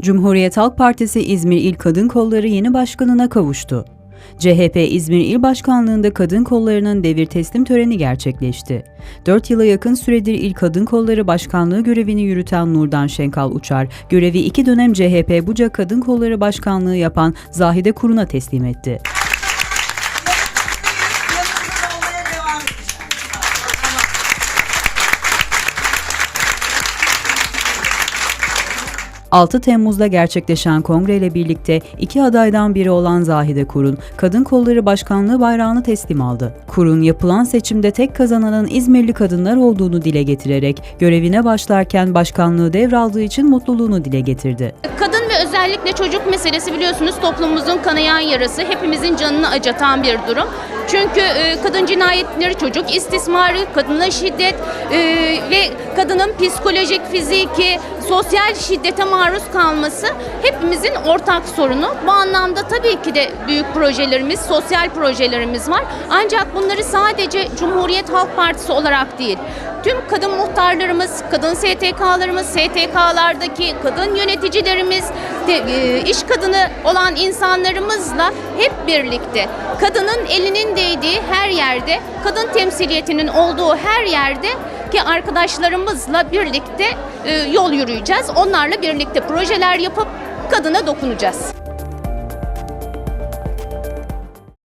Cumhuriyet Halk Partisi İzmir İl Kadın Kolları yeni başkanına kavuştu. CHP İzmir İl Başkanlığı'nda kadın kollarının devir teslim töreni gerçekleşti. 4 yıla yakın süredir İl Kadın Kolları Başkanlığı görevini yürüten Nurdan Şenkal Uçar, görevi iki dönem CHP Buca Kadın Kolları Başkanlığı yapan Zahide Kurun'a teslim etti. 6 Temmuz'da gerçekleşen kongreyle birlikte iki adaydan biri olan Zahide Kurun, Kadın Kolları Başkanlığı bayrağını teslim aldı. Kurun yapılan seçimde tek kazananın İzmirli kadınlar olduğunu dile getirerek görevine başlarken başkanlığı devraldığı için mutluluğunu dile getirdi. Kadın ve özellikle çocuk meselesi biliyorsunuz toplumumuzun kanayan yarası, hepimizin canını acıtan bir durum. Çünkü e, kadın cinayetleri, çocuk istismarı, kadına şiddet e, ve kadının psikolojik, fiziki, sosyal şiddete maruz kalması hepimizin ortak sorunu. Bu anlamda tabii ki de büyük projelerimiz, sosyal projelerimiz var. Ancak bunları sadece Cumhuriyet Halk Partisi olarak değil, tüm kadın muhtarlarımız, kadın STK'larımız, STK'lardaki kadın yöneticilerimiz, e, iş kadını olan insanlarımızla hep birlikte kadının elinin değdiği her yerde, kadın temsiliyetinin olduğu her yerde ki arkadaşlarımızla birlikte e, yol yürüyeceğiz. Onlarla birlikte projeler yapıp kadına dokunacağız.